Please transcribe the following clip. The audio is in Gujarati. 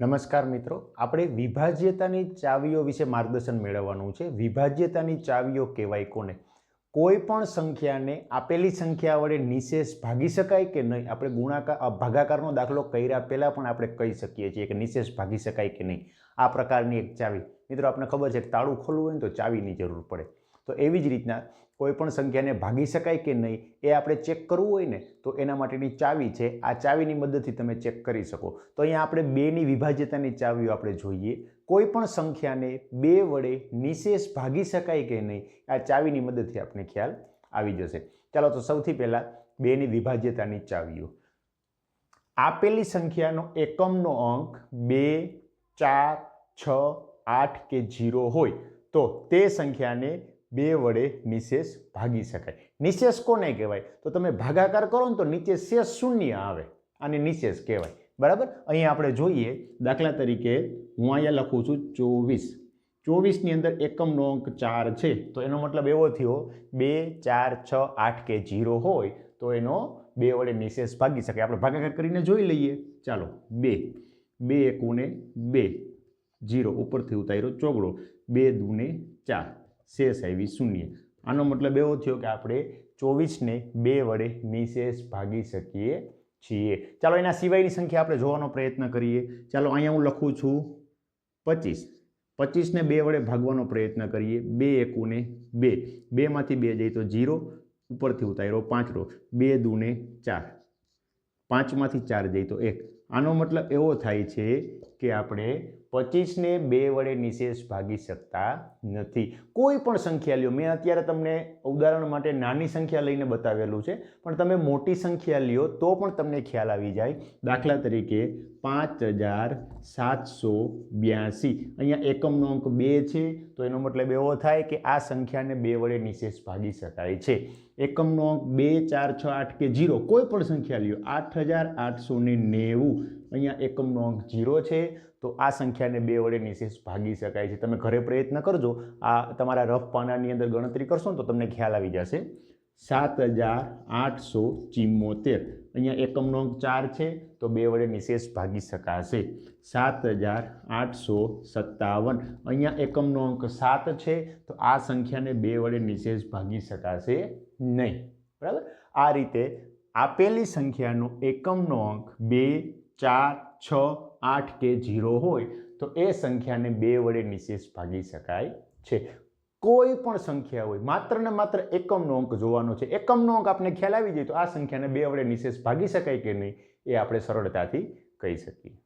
નમસ્કાર મિત્રો, આપણે વિભાજ્યતાની ચાવીઓ વિશે માર્ગદર્શન મેળવવાનું છે. વિભાજ્યતાની ચાવીઓ કહેવાય કોને? કોઈ પણ સંખ્યાને આપેલી સંખ્યા વડે નિશેષ ભાગી શકાય કે નહીં? આપણે ગુણાકાર ભાગાકારનો દાખલો કર્યા પહેલાં પણ આપણે કહી શકીએ છીએ કે નિશેષ ભાગી શકાય કે નહીં. આ પ્રકારની એક ચાવી. મિત્રો આપણને ખબર છે તાળું ખોલવું હોય ને તો ચાવીની જરૂર પડે. તો એવી જ રીતના કોઈ પણ સંખ્યાને ભાગી શકાય કે નહીં, એ આપણે ચેક કરવું હોય ને, તો એના માટેની ચાવી છે. આ ચાવીની મદદથી તમે ચેક કરી શકો. તો અહીંયા આપણે બેની વિભાજ્યતાની ચાવીઓ આપણે જોઈએ. કોઈ પણ સંખ્યાને બે વડે નિશેષ ભાગી શકાય કે નહીં, આ ચાવીની મદદથી આપણે ખ્યાલ આવી જશે. ચાલો તો સૌથી પહેલાં બેની વિભાજ્યતાની ચાવીઓ. આપેલી સંખ્યાનો એકમનો અંક બે, ચાર, છ, આઠ કે જીરો હોય, તો તે સંખ્યાને બે વડે નિશેષ ભાગી શકાય. નિશેષ કોને કહેવાય? તો તમે ભાગાકાર કરો ને તો નીચે શેષ શૂન્ય આવે. આને નિશેષ કહેવાય. બરાબર? અહીંયા આપણે જોઈએ, દાખલા તરીકે હું અહીંયા લખું છું ચોવીસ. ચોવીસની અંદર એકમનો અંક ચાર છે. તો એનો મતલબ એવો થયો, બે, ચાર, છ, આઠ કે જીરો હોય, તો એનો બે વડે નિશેષ ભાગી શકાય. આપણે ભાગાકાર કરીને જોઈ લઈએ. ચાલો, બે. બે એકુને બે. જીરો ઉપરથી ઉતાર્યો ચોગડો. બે દૂને ચાર. શેષ આવી શૂન્ય. આનો મતલબ એવો થયો કે આપણે ચોવીસને બે વડે નિશેષ ભાગી શકીએ છીએ. ચાલો એના સિવાયની સંખ્યા આપણે જોવાનો પ્રયત્ન કરીએ. ચાલો અહીંયા હું લખું છું પચીસ. પચીસને બે વડે ભાગવાનો પ્રયત્ન કરીએ. બે એકુને બે. બેમાંથી બે જઈ તો જીરો ઉપરથી ઉતાર્યો પાંચરો. બે દૂને ચાર. પાંચમાંથી ચાર જઈ તો એક. આનો મતલબ એવો થાય છે કે આપણે પચીસને બે વડે નિશેષ ભાગી શકતા નથી. કોઈ પણ સંખ્યા લ્યો મેં અત્યારે તમને ઉદાહરણ માટે નાની સંખ્યા લઈને બતાવેલું છે, પણ તમે મોટી સંખ્યા લ્યો તો પણ તમને ખ્યાલ આવી જાય. દાખલા તરીકે પાંચ હજાર સાતસો બ્યાસી. અહીંયા એકમનો અંક બે છે, તો એનો મતલબ એવો થાય કે આ સંખ્યાને બે વડે નિશેષ ભાગી શકાય છે. એકમનો અંક બે, ચાર, છ, આઠ કે જીરો કોઈ પણ સંખ્યા લ્યો આઠ હજાર આઠસો નેવું. અહીંયા એકમનો અંક જીરો છે, તો આ સંખ્યાને બે વડે નિશેષ ભાગી શકાય છે. તમે ઘરે પ્રયત્ન કરજો. આ તમારા રફ પાનાની અંદર ગણતરી કરશો તો તમને ખ્યાલ આવી જશે. સાત હજાર આઠસો ચિમ્મોતેર. અહીંયા એકમનો અંક ચાર છે, તો બે વડે નિશેષ ભાગી શકાશે. સાત હજાર આઠસો સત્તાવન. અહીંયા એકમનો અંક સાત છે, તો આ સંખ્યાને બે વડે નિશેષ ભાગી શકાશે નહીં. બરાબર? આ રીતે આપેલી સંખ્યાનો એકમનો અંક બે ચાર, છ, આઠ કે જીરો હોય તો એ સંખ્યાને બે વડે નિશેષ ભાગી શકાય છે. કોઈ પણ સંખ્યા હોય, માત્ર ને માત્ર એકમનો અંક જોવાનો છે. એકમનો અંક આપણે ખ્યાલ આવી જાય તો આ સંખ્યાને બે વડે નિશેષ ભાગી શકાય કે નહીં એ આપણે સરળતાથી કહી શકીએ.